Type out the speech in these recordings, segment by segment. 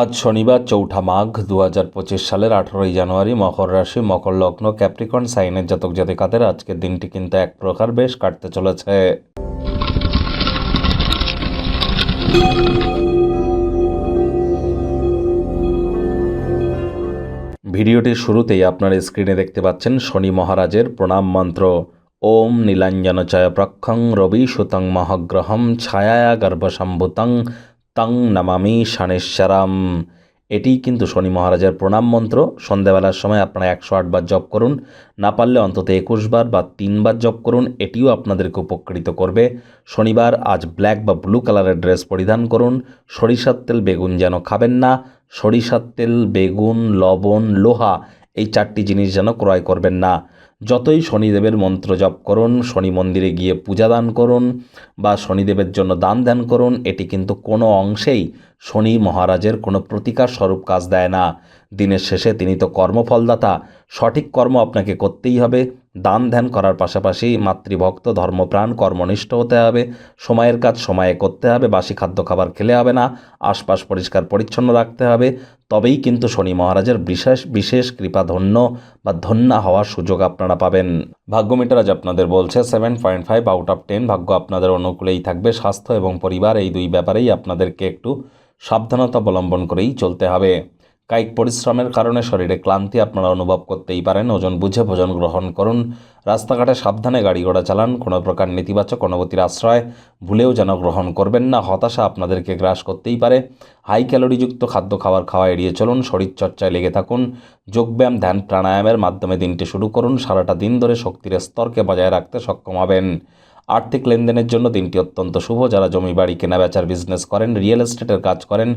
আজ শনিবার চৌঠা মাঘ দু হাজার পঁচিশ সালের আঠারোই জানুয়ারি মকর রাশি, মকর লগ্ন, ক্যাপ্রিকন, সাইনের জাতক জাতিকাদের আজকের দিনটি কিন্তু এক প্রকার বেশ কাটতে চলেছে। ভিডিওটির শুরুতেই আপনার স্ক্রিনে দেখতে পাচ্ছেন শনি মহারাজের প্রণাম মন্ত্র। ওম নীলাঞ্জন চয় প্রক্ষং রবি সুতং মহাগ্রহম ছায়া গর্ভসম্ভুতং তং নমামি শানেশ্বরাম। এটিই কিন্তু শনি মহারাজের প্রণাম মন্ত্র। সন্ধ্যাবেলার সময় আপনারা একশো আটবার জপ করুন। না পারলে অন্তত একুশ বার বা তিনবার জপ করুন। এটিও আপনাদেরকে উপকৃত করবে। শনিবার আজ ব্ল্যাক বা ব্লু কালারের ড্রেস পরিধান করুন। সরিষার তেল বেগুন যেন খাবেন না। সরিষার তেল, বেগুন, লবণ, লোহা এই চারটি জিনিস যেন ক্রয় করবেন না। যতই শনিদেবের মন্ত্র জপ করুন, শনি মন্দিরে গিয়ে পূজা দান করুন বা শনিদেবের জন্য দান ধ্যান করুন, এটি কিন্তু কোনো অংশেই শনি মহারাজের কোনো প্রতিকার স্বরূপ কাজ দেয় না। দিনের শেষে তিনি তো কর্মফলদাতা, সঠিক কর্ম আপনাকে করতেই হবে। দান ধ্যান করার পাশাপাশি মাতৃভক্ত, ধর্মপ্রাণ, কর্মনিষ্ঠ হতে হবে। সময়ের কাজ সময়ে করতে হবে, বাসি খাদ্য খাবার খেলে হবে না, আশপাশ পরিষ্কার পরিচ্ছন্ন রাখতে হবে। তবেই কিন্তু শনি মহারাজের বিশেষ বিশেষ কৃপাধন্য বা ধন্যা হওয়ার সুযোগ আপনারা পাবেন। ভাগ্য মিটার আজ আপনাদের বলছে seven point five out of ten ভাগ্য আপনাদের অনুকূলেই থাকবে। স্বাস্থ্য এবং পরিবার এই দুই ব্যাপারেই আপনাদেরকে একটু সাবধানতা অবলম্বন করেই চলতে হবে। কায়িক পরিশ্রমের কারণে শরীরে ক্লান্তি আপনারা অনুভব করতেই পারেন। ওজন বুঝে ভোজন গ্রহণ করুন। রাস্তাঘাটে সাবধানে গাড়ি ঘোড়া চালান। কোনো প্রকার নেতিবাচক অনুভূতির আশ্রয় ভুলেও যেন গ্রহণ করবেন না। হতাশা আপনাদেরকে গ্রাস করতেই পারে। হাই ক্যালোরিযুক্ত খাদ্য খাবার খাওয়া এড়িয়ে চলুন। শরীরচর্চায় লেগে থাকুন। যোগব্যায়াম, ধ্যান, প্রাণায়ামের মাধ্যমে দিনটি শুরু করুন। সারাটা দিন ধরে শক্তির স্তরকে বজায় রাখতে সক্ষম হবেন। আর্থিক লেনদেনের জন্য দিনটি অত্যন্ত শুভ। যারা জমি বাড়ি কেনা বেচার বিজনেস করেন রিয়েল এস্টেটের কাজ করেন,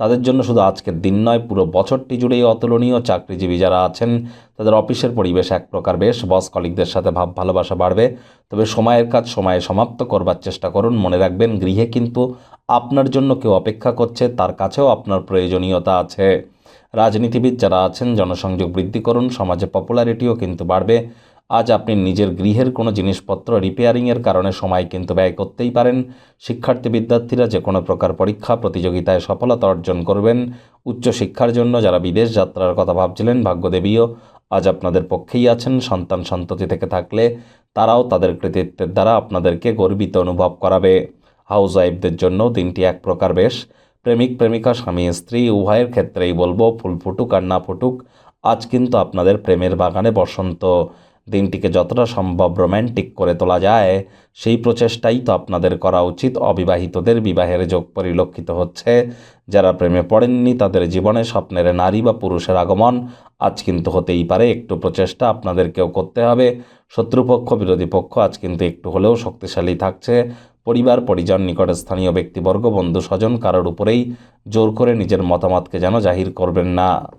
তাদের জন্য শুধু আজকের দিন নয়, পুরো বছরটি জুড়েই অতুলনীয়। চাকরিজীবী যারা আছেন, তাদের অফিসের পরিবেশ এক প্রকার বেশ। বস কলিকদের সাথে ভাব ভালোবাসা বাড়বে। তবে সময়ের কাজ সময়ে সমাপ্ত করবার চেষ্টা করুন। মনে রাখবেন, গৃহে কিন্তু আপনার জন্য কেউ অপেক্ষা করছে, তার কাছেও আপনার প্রয়োজনীয়তা আছে। রাজনীতিবিদ যারা আছেন, জনসংযোগ বৃদ্ধি করুন। সমাজে পপুলারিটিও কিন্তু বাড়বে। আজ আপনি নিজের গৃহের কোনো জিনিসপত্র রিপেয়ারিংয়ের কারণে সময় কিন্তু ব্যয় করতেই পারেন। শিক্ষার্থী বিদ্যার্থীরা যে কোনো প্রকার পরীক্ষা, প্রতিযোগিতায় সফলতা অর্জন করবেন। উচ্চশিক্ষার জন্য যারা বিদেশ যাত্রার কথা ভাবছিলেন, ভাগ্যদেবীও আজ আপনাদের পক্ষেই আছেন। সন্তান সন্ততি থেকে থাকলে তারাও তাদের কৃতিত্বের দ্বারা আপনাদেরকে গর্বিত অনুভব করাবে। হাউস ওয়াইফদের জন্য দিনটি এক প্রকার বেশ। প্রেমিক, প্রেমিকা, স্বামী, স্ত্রী, উভয়ের ক্ষেত্রেই বলব, ফুল ফুটুক আর না ফুটুক, আজ কিন্তু আপনাদের প্রেমের বাগানে বসন্ত। দিনটিকে যতটা সম্ভব রোম্যান্টিক করে তোলা যায়, সেই প্রচেষ্টাই তো আপনাদের করা উচিত। অবিবাহিতদের বিবাহের যোগ পরিলক্ষিত হচ্ছে। যারা প্রেমে পড়েননি, তাদের জীবনে স্বপ্নের নারী বা পুরুষের আগমন আজ কিন্তু হতেই পারে। একটু প্রচেষ্টা আপনাদেরকেও করতে হবে। শত্রুপক্ষ, বিরোধী পক্ষ আজ কিন্তু একটু হলেও শক্তিশালী থাকছে। পরিবার, পরিজন, নিকটে স্থানীয় ব্যক্তিবর্গ বন্ধু স্বজন কারোর উপরেই জোর করে নিজের মতামতকে যেন জাহির করবেন না।